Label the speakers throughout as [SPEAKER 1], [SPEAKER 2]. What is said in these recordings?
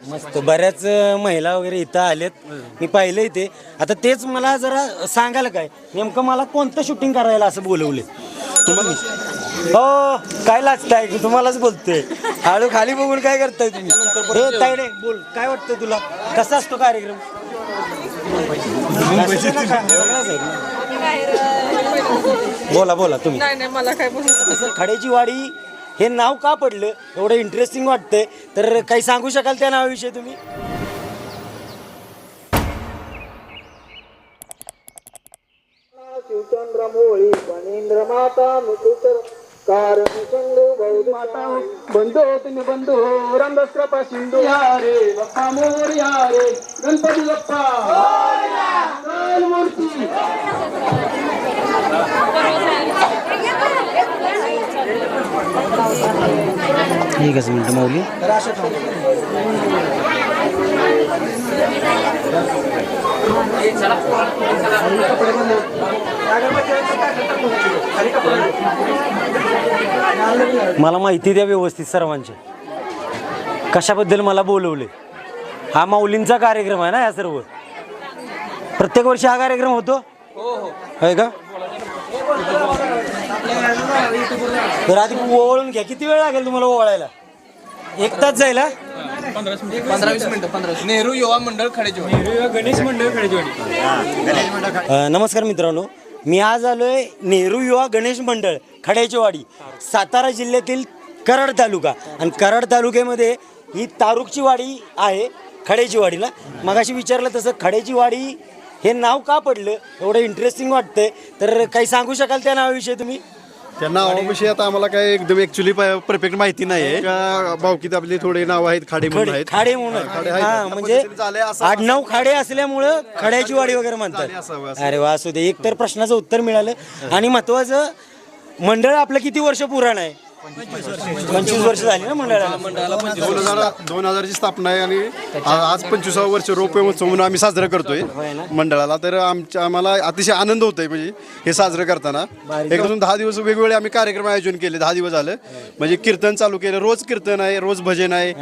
[SPEAKER 1] मस्त. बऱ्याच महिला वगैरे इथं आलेत. मी पाहिलं इथे. आता तेच मला जरा सांगाल काय? नेमकं मला कोणतं शूटिंग करायला असं बोलवले हो काय लाजताय की तुम्हालाच बोलतोय. हळू खाली बघून काय करताय तुम्ही? हे तायडे बोल. काय वाटतं तुला? कसा असतो कार्यक्रम? बोला बोला तुम्ही.
[SPEAKER 2] नाही नाही मला काय बोलायचं?
[SPEAKER 1] असं खड्याची वाडी हे नाव का पडलं? एवढं इंटरेस्टिंग वाटतंय. तर काही सांगू शकाल त्या नावाविषयी तुम्ही?
[SPEAKER 3] शिवचंद्र कारण तुम्ही बंधू रामदास कृपा सिंधू रे बाप्पा मोर्या रे गणपती बाप्पा मूर्ती
[SPEAKER 1] एकच मिनिट माऊली. मला माहिती द्या व्यवस्थित सर्वांची. कशाबद्दल मला बोलवले? हा माऊलींचा कार्यक्रम आहे ना या सर्व? प्रत्येक वर्षी हा कार्यक्रम होतो? होय का? तर आधी ओवळून घ्या. किती वेळ लागेल तुम्हाला ओवळायला? एक तास जाईल हा?
[SPEAKER 4] पंधरा वीस मिनिटं पंधरा वीस नेहरू युवा मंडळ गणेश मंडळ
[SPEAKER 1] अ, नमस्कार मित्रांनो. मी आज आलोय नेहरू युवा गणेश मंडळ खड्याचीवाडी सातारा जिल्ह्यातील कराड तालुका. आणि कराड तालुक्यामध्ये ही तारुकची वाडी आहे खड्याची वाडीला मगाशी विचारलं तसं खड्याची वाडी हे नाव का पडलं? एवढं इंटरेस्टिंग वाटतंय. तर काही सांगू शकाल त्या नावाविषयी तुम्ही?
[SPEAKER 5] त्या नावाविषयी आता आम्हाला काय एकदम ऍक्च्युली परफेक्ट माहिती नाही आहे भावकीत आपले थोडे नाव आहेत खाडे म्हणून आहेत.
[SPEAKER 1] खाडे म्हणून
[SPEAKER 5] खाडे आहेत.
[SPEAKER 1] हा म्हणजे
[SPEAKER 5] असं-
[SPEAKER 1] आडनाव खाडे असल्यामुळं खड्याची वाडी वगैरे म्हणतात. अरे वा असू दे. एक तर प्रश्नाचं उत्तर मिळालं. आणि महत्वाचं मंडळ आपलं किती वर्ष पुराण आहे? पंचवीस वर्ष झाली ना मंडळाला.
[SPEAKER 5] दोन हजार दोन हजारची स्थापना आहे आणि आ- आज पंचवीसावं वर्ष रोपवे उत्सव म्हणून आम्ही साजरा करतोय मंडळाला. तर आमच्या आम्हाला अतिशय आनंद होतोय म्हणजे हे साजरं करताना. एकदम दहा दिवस वेगवेगळे आम्ही कार्यक्रम आयोजन केले दहा दिवस झालं. म्हणजे कीर्तन चालू केलं रोज कीर्तन आहे रोज भजन आहे.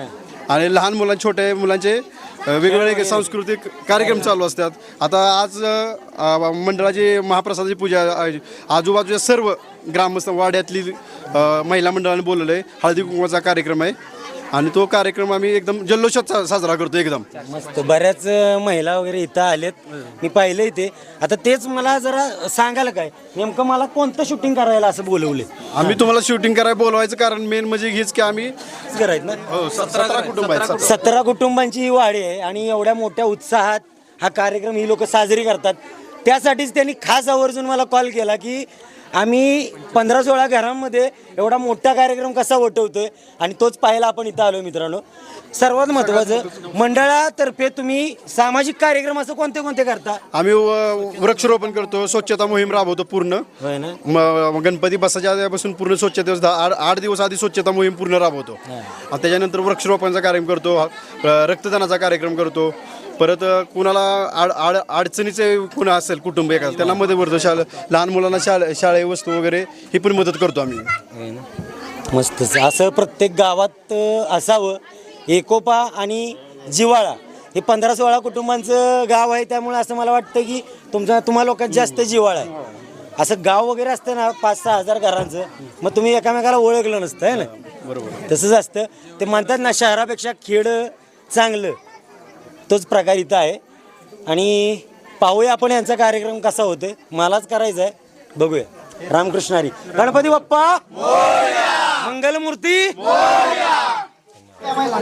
[SPEAKER 5] आणि लहान मुलां छोट्या मुलांचे अ, वेगवेगळे सांस्कृतिक कार्यक्रम चालू असतात. आता आज अ, मंडळाची महाप्रसादाची पूजा आहे. आजूबाजूच्या सर्व ग्रामस्थ वाड्यातली अ, महिला मंडळाने बोलवलं आहे हळदी कुंकवाचा कार्यक्रम आहे. आणि तो कार्यक्रम आम्ही एकदम जल्लोषात सा- साजरा करतो एकदम.
[SPEAKER 1] मस्त. बऱ्याच अं, महिला वगैरे इथं आलेत. मी पाहिलं इथे आता तेच मला जरा सांगाल काय? नेमकं मला कोणतं शूटिंग करायला असं बोलवले
[SPEAKER 5] आम्ही तुम्हाला शूटिंग करायला बोलवायचं कारण मेन म्हणजे हेच की आम्ही
[SPEAKER 1] करायचं ना?
[SPEAKER 5] हो, सतरा कुटुंब आहेत. सतरा
[SPEAKER 1] कुटुंबांची ही वाडी आहे आणि एवढ्या मोठ्या उत्साहात हा कार्यक्रम ही लोक साजरी करतात. त्यासाठीच त्यांनी खास आवर्जून मला कॉल केला की आम्ही पंधरा सोळा घरांमध्ये एवढा मोठा कार्यक्रम कसा वटवतोय आणि तोच पाहायला आपण इथं आलो मित्रांनो. सर्वात महत्त्वाचं मंडळातर्फे तुम्ही सामाजिक कार्यक्रम असं कोणते कोणते करता?
[SPEAKER 5] आम्ही व- वृक्षारोपण करतो स्वच्छता मोहीम राबवतो पूर्ण.
[SPEAKER 1] होय ना?
[SPEAKER 5] म- गणपती बसाच्या आधीपासून पूर्ण स्वच्छता दहा- आठ आठ दिवस आधी स्वच्छता मोहीम पूर्ण राबवतो. आणि त्याच्यानंतर वृक्षारोपणाचा कार्यक्रम करतो अ, रक्तदानाचा कार्यक्रम करतो. परत कुणाला आड आड अडचणीचे कुणा असेल कुटुंब एका त्यांना मदत करतो. शाळा लहान मुलांना शाळे शाळे वस्तू वगैरे ही पण मदत करतो आम्ही.
[SPEAKER 1] मस्तच असं प्रत्येक गावात असावं. एकोपा आणि जिवाळा हे पंधरा सोळा कुटुंबांचं गाव आहे. त्यामुळे असं मला वाटतं की तुमचा तुम्हा लोकांत जास्त जिवाळा आहे. असं गाव वगैरे असतं ना पाच सहा हजार घरांचं मग तुम्ही एकामेकाला ओळखलं नसतं आहे ना? बरोबर. तसंच असतं. ते म्हणतात ना शहरापेक्षा खेड चांगलं. तोच प्रकार इथं आहे. आणि पाहूया आपण यांचा कार्यक्रम कसा होतोय. मलाच करायचा आहे बघूया रामकृष्णारी गणपती बाप्पा! मंगलमूर्ती!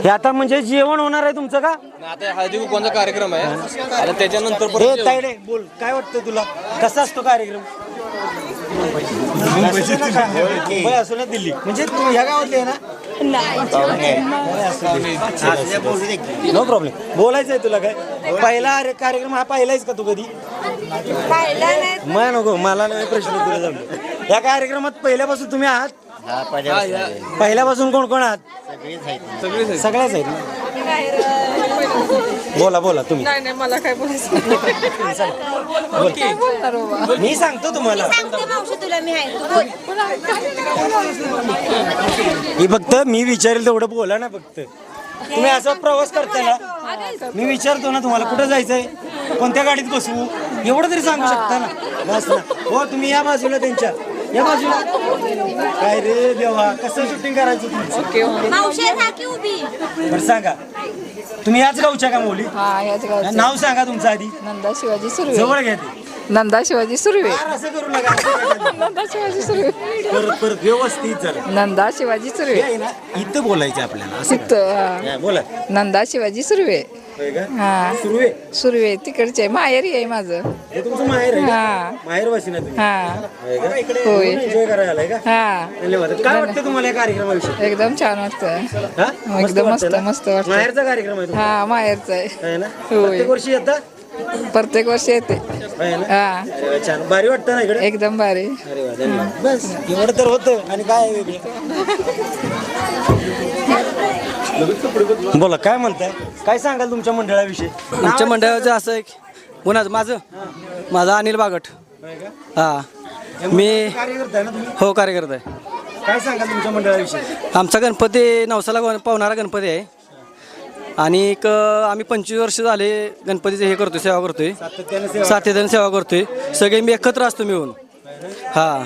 [SPEAKER 1] हे आता म्हणजे जेवण होणार आहे तुमचं का?
[SPEAKER 4] आता हळदी कुकवांचा कार्यक्रम आहे. आता त्याच्यानंतर परत
[SPEAKER 1] तायडे बोल. काय वाटतं तुला? कसा असतो कार्यक्रम? मुंबई असो ना दिल्ली. म्हणजे तू ह्या गावातले आहे ना? नो प्रॉब्लेम बोलायचं आहे तुला काय? पहिला कार्यक्रम हा पाहिलायस का तू कधी?
[SPEAKER 2] पाहिला नाही.
[SPEAKER 1] मग नको मला नाही प्रश्न तुला जमलं या कार्यक्रमात पहिल्यापासून तुम्ही आहात? पहिल्यापासून. कोण कोण आहात? सगळ्याच आहेत. ना? बोला बोला तुम्ही.
[SPEAKER 2] नाही नाही मला काय बोलायचं काय बोलणार बाबा?
[SPEAKER 1] मी सांगतो तुम्हाला.
[SPEAKER 6] सांगते मावशी तुला मी आहे. तू बोल.
[SPEAKER 1] ही फक्त मी विचारेल तेवढं बोला ना फक्त. तुम्ही असा प्रवास करताय ना मी विचारतो ना तुम्हाला कुठं जायचंय? कोणत्या गाडीत बसवू एवढं तरी सांगू शकता ना. बस ना. हो तुम्ही या बाजूला त्यांच्या. या बाजूला. काय रे देवा कसं शूटिंग करायचं तुमचं? बरं सांगा. तुम्ही याच गावच्या का मुली?
[SPEAKER 2] हा याच गावचे
[SPEAKER 1] नाव सांगा तुमचं आधी.
[SPEAKER 2] नंदा शिवाजी सुर्वे.
[SPEAKER 1] जवळ घ्या ते.
[SPEAKER 2] नंदा शिवाजी सुर्वे.
[SPEAKER 1] फार असं करू नका. असं नका.
[SPEAKER 2] नंदा शिवाजी सुर्वे.
[SPEAKER 1] परत परत व्यवस्थित जरा.
[SPEAKER 2] नंदा शिवाजी सुर्वे.
[SPEAKER 1] हे आहे ना इथं बोलायचं आपल्याला असं
[SPEAKER 2] तिथं हा.
[SPEAKER 1] बोला.
[SPEAKER 2] नंदा शिवाजी सुर्वे.
[SPEAKER 1] होय का?
[SPEAKER 2] हा.
[SPEAKER 1] सुरू आहे?
[SPEAKER 2] सुर्वे तिकडचे माहेरी आहे माझं.
[SPEAKER 1] हे तुमचं माहेर आहे का?
[SPEAKER 2] हा.
[SPEAKER 1] माहेर वासी ना तुम्ही.
[SPEAKER 2] हा.
[SPEAKER 1] होय का?
[SPEAKER 2] होय.
[SPEAKER 1] एन्जॉय करायला आलाय का?
[SPEAKER 2] हा.
[SPEAKER 1] धन्यवाद. काय वाटतं तुम्हाला या कार्यक्रमाविषयी?
[SPEAKER 2] एकदम छान वाटतं
[SPEAKER 1] हा?
[SPEAKER 2] एकदम
[SPEAKER 1] वाटतं
[SPEAKER 2] मस्त
[SPEAKER 1] ना?
[SPEAKER 2] मस्त वाटतं
[SPEAKER 1] माहेरचा कार्यक्रम आहे तुमचा.
[SPEAKER 2] हा माहेरचं आहे.
[SPEAKER 1] आहे ना?
[SPEAKER 2] होय.
[SPEAKER 1] प्रत्येक वर्षी येता?
[SPEAKER 2] प्रत्येक वर्षी येते.
[SPEAKER 1] आहे ना?
[SPEAKER 2] हा.
[SPEAKER 1] अरे वा, छान. भारी वाटतं ना इकडे?
[SPEAKER 2] एकदम भारी.
[SPEAKER 1] अरे वा धन्यवाद. बस एवढं तर होतं. आणि काय वेगळं बोला काय म्हणताय? काय सांगाल तुमच्या मंडळाविषयी?
[SPEAKER 7] आमच्या मंडळाचं असं आहे की- कोणाचं माझं? माझं अनिल बागट? हा. मी
[SPEAKER 1] कार्यकर्ता आहे ना तुम्ही?
[SPEAKER 7] हो कार्यकर्ता आहे.
[SPEAKER 1] काय सांगाल तुमच्या मंडळाविषयी?
[SPEAKER 7] आमचा गणपती नवसाला गण- पावणारा गणपती आहे. आणि एक अं, आम्ही पंचवीस वर्ष झाले गणपतीचं हे करतोय सेवा करतोय.
[SPEAKER 1] सातत्याने सेवा
[SPEAKER 7] साथीदार सेवा करतोय. सगळे मी एकत्र असतो मिळून. हा.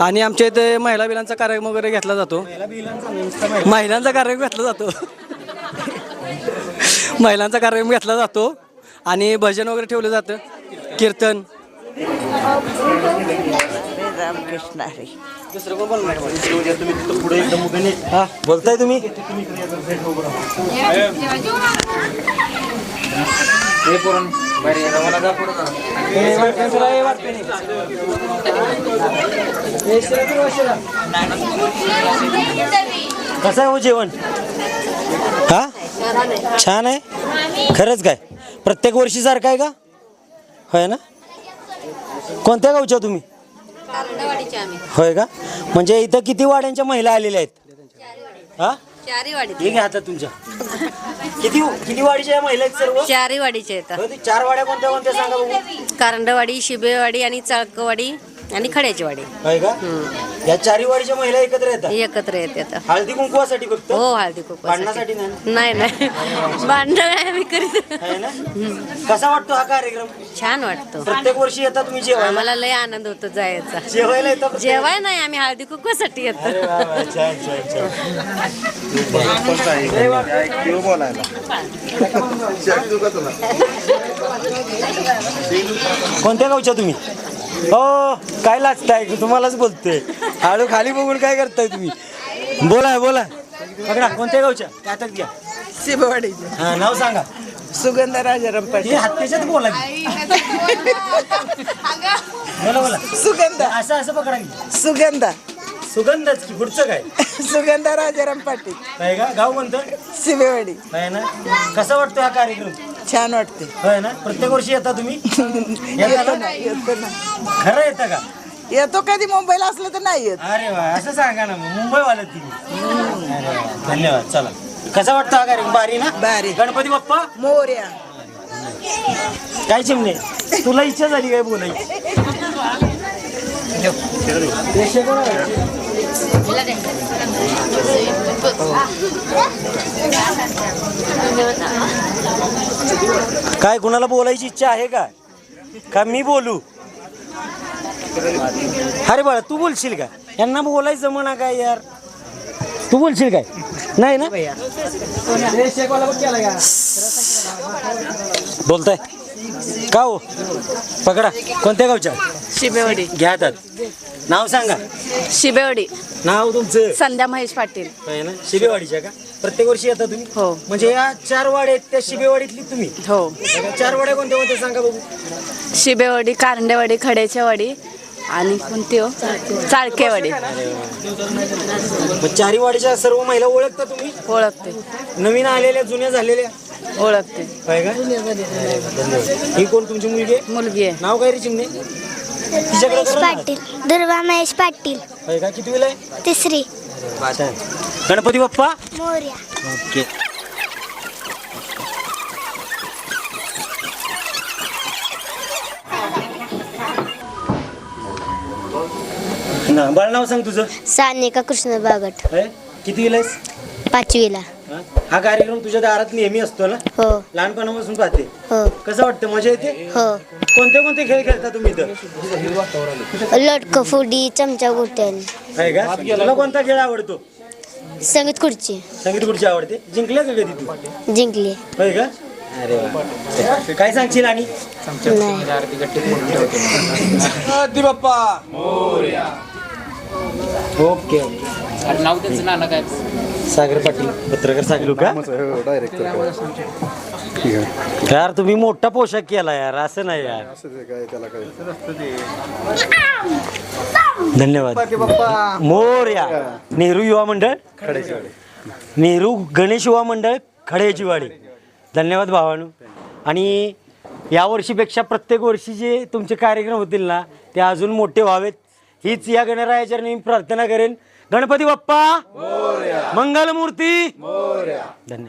[SPEAKER 7] आणि आमच्या इथे महिला बिलांचा कार्यक्रम वगैरे घेतला जातो. महिलांचा कार्यक्रम घेतला जातो. महिलांचा कार्यक्रम घेतला जातो. आणि भजन वगैरे ठेवलं जातं. कीर्तन.
[SPEAKER 8] रामकृष्ण हरी
[SPEAKER 1] हा. बोलताय तुम्ही? कसं आहे हो जेवण? हा? छान आहे? खरंच काय? प्रत्येक वर्षी सारखं आहे का? होय ना? कोणत्या गावच्या तुम्ही? होय का? म्हणजे इथं किती वाड्यांच्या महिला आलेल्या आहेत? हा?
[SPEAKER 6] चारी
[SPEAKER 1] हे घ्या तुमच्या. किती किती वाडीच्या महिला आहेत सर्व?
[SPEAKER 6] चारी वाडीचे येतात
[SPEAKER 1] ते चार वाड्या कोणत्या कोणत्या सांगा बघू.
[SPEAKER 6] कारंडवाडी शिबेवाडी आणि चाळकवाडी. आणि खड्याची वाडी.
[SPEAKER 1] होय का? या चारी वाडीच्या महिला एकत्र येतात?
[SPEAKER 6] एकत्र येतात.
[SPEAKER 1] हळदी कुंकुवासाठी फक्त?
[SPEAKER 6] हो हळदी खूप
[SPEAKER 1] भांडणासाठी नाही? ना?
[SPEAKER 6] नाही. नाही भांडण नाही आम्ही करीत.
[SPEAKER 1] आहे ना? कसा वाटतो हा कार्यक्रम?
[SPEAKER 6] छान वाटतो.
[SPEAKER 1] प्रत्येक वर्षी येतात तुम्ही जेवायला?
[SPEAKER 6] आम्हाला लय आनंद होतो जायचा.
[SPEAKER 1] जेवायला येतात प्रत्येक-
[SPEAKER 6] जेवाय नाही आम्ही हळदी कुकवासाठी येतो.
[SPEAKER 1] अरे वा वा, छान छान छान. कोणत्या गावच्या तुम्ही? हो काय लाजताय? तुम्हालाच बोलतोय. हळू खाली बघून काय करताय तुम्ही? बोला बोला. पकडा कोणत्या गावच्या? हातात घ्या.
[SPEAKER 2] शिबवाडीचे.
[SPEAKER 1] हा नाव सांगा.
[SPEAKER 2] सुगंध राजाराम
[SPEAKER 1] हे हत्तीच्यात बोला की. बोला. बोला
[SPEAKER 2] सुगंध.
[SPEAKER 1] असं असं पकडा की.
[SPEAKER 2] सुगंध.
[SPEAKER 1] सुगंधच की पुढचं काय?
[SPEAKER 2] सुगंध राजाराम पाटील
[SPEAKER 1] काय का गाव कोणतं?
[SPEAKER 2] शिबेवाडी.
[SPEAKER 1] आहे ना? कसा वाटतो हा कार्यक्रम?
[SPEAKER 2] छान वाटते.
[SPEAKER 1] होय ना? प्रत्येक वर्षी येता तुम्ही? येता ना?
[SPEAKER 2] येतो ना.
[SPEAKER 1] खरं येतं का?
[SPEAKER 2] येतो कधी मुंबईला असलं तर नाही येत.
[SPEAKER 1] अरे वा असं सांगा ना मग. मुंबई वाला तुम्ही. अरे वा, धन्यवाद. चला. कसा वाटतो हा कार्यक्रम? बारी ना?
[SPEAKER 2] भारी.
[SPEAKER 1] गणपती बाप्पा?
[SPEAKER 2] मोर्या.
[SPEAKER 1] काय चिमणे? तुला इच्छा झाली काय बोलायची? काय कुणाला बोलायची इच्छा आहे का? का मी बोलू? अरे बाळा तू बोलशील का? यांना बोलायचं म्हणा काय यार. तू बोलशील काय? नाही ना? बोलताय. का हो? पकडा. कोणत्या गावच्या?
[SPEAKER 6] शिबेवाडी
[SPEAKER 1] घ्या नाव सांगा.
[SPEAKER 6] शिबेवाडी.
[SPEAKER 1] नाव तुमचं?
[SPEAKER 6] संध्या महेश पाटील.
[SPEAKER 1] ना? शिबेवाडीच्या का? प्रत्येक वर्षी येता तुम्ही?
[SPEAKER 6] हो.
[SPEAKER 1] म्हणजे या चार वाड्या आहेत त्या शिबेवाडीतली तुम्ही?
[SPEAKER 6] हो.
[SPEAKER 1] चार वाड्या कोणत्या कोणत्या सांगा बघू.
[SPEAKER 6] शिबेवाडी कारंडेवाडी खड्याच्यावाडी आणि कोणती हो? चाळकेवाडी.
[SPEAKER 1] मग चारी वाडीच्या सर्व महिला ओळखता तुम्ही?
[SPEAKER 6] ओळखते.
[SPEAKER 1] नवीन आलेल्या जुन्या झालेल्या?
[SPEAKER 6] ओळखते.
[SPEAKER 1] काय का? धन्यवाद. ही कोण तुमची मुलगी आहे?
[SPEAKER 6] मुलगी आहे.
[SPEAKER 1] नाव काय रे चिमणे?
[SPEAKER 9] महेश. पाटील. दुर्वा महेश पाटील.
[SPEAKER 1] होय का? किती वेळ आहे?
[SPEAKER 9] तिसरी.
[SPEAKER 1] छान. गणपती बाप्पा?
[SPEAKER 9] मोर्या.
[SPEAKER 1] ओके. ना बाळ नाव सांग तुझं.
[SPEAKER 9] सानिका कृष्ण बागट.
[SPEAKER 1] होय? किती आहेस?
[SPEAKER 9] पाचवीला.
[SPEAKER 1] हा? हा कार्यक्रम तुझ्या दारात नेहमी असतो ना?
[SPEAKER 9] हो.
[SPEAKER 1] लहानपणापासून पाहते.
[SPEAKER 9] हो.
[SPEAKER 1] कसं वाटतं? मजा येते?
[SPEAKER 9] हो.
[SPEAKER 1] कोणते कोणते खेळ खेळता तुम्ही इथं?
[SPEAKER 9] लटकं फुडी चमचा गोट्यान
[SPEAKER 1] आहे का? तुला कोणता खेळ आवडतो?
[SPEAKER 9] संगीत खुर्ची.
[SPEAKER 1] संगीत खुर्ची आवडते? जिंकल्या का कधी तू?
[SPEAKER 9] जिंकली.
[SPEAKER 1] होय का? अरे वा. काय सांगशील आणि?
[SPEAKER 9] नाही.
[SPEAKER 4] गणपती बाप्पा.
[SPEAKER 1] ओके.
[SPEAKER 2] नाव त्यांचं नाना काय?
[SPEAKER 1] सागर पाटील पत्रकार सागर का?
[SPEAKER 5] डायरेक्टर
[SPEAKER 1] यार तुम्ही मोठा पोशाख केला यार असं नाही यार.
[SPEAKER 5] काय त्याला काय?
[SPEAKER 1] धन्यवाद. मोर्या नेहरू युवा मंडळ? नेहरू गणेश युवा मंडळ खडेची वाडी धन्यवाद भावानू. आणि या वर्षीपेक्षा प्रत्येक वर्षी जे तुमचे कार्यक्रम होतील ना ते अजून मोठे व्हावेत. हीच या गणरायाच्या मी प्रार्थना करेन. गणपती बाप्पा मंगलमूर्ती. धन्यवाद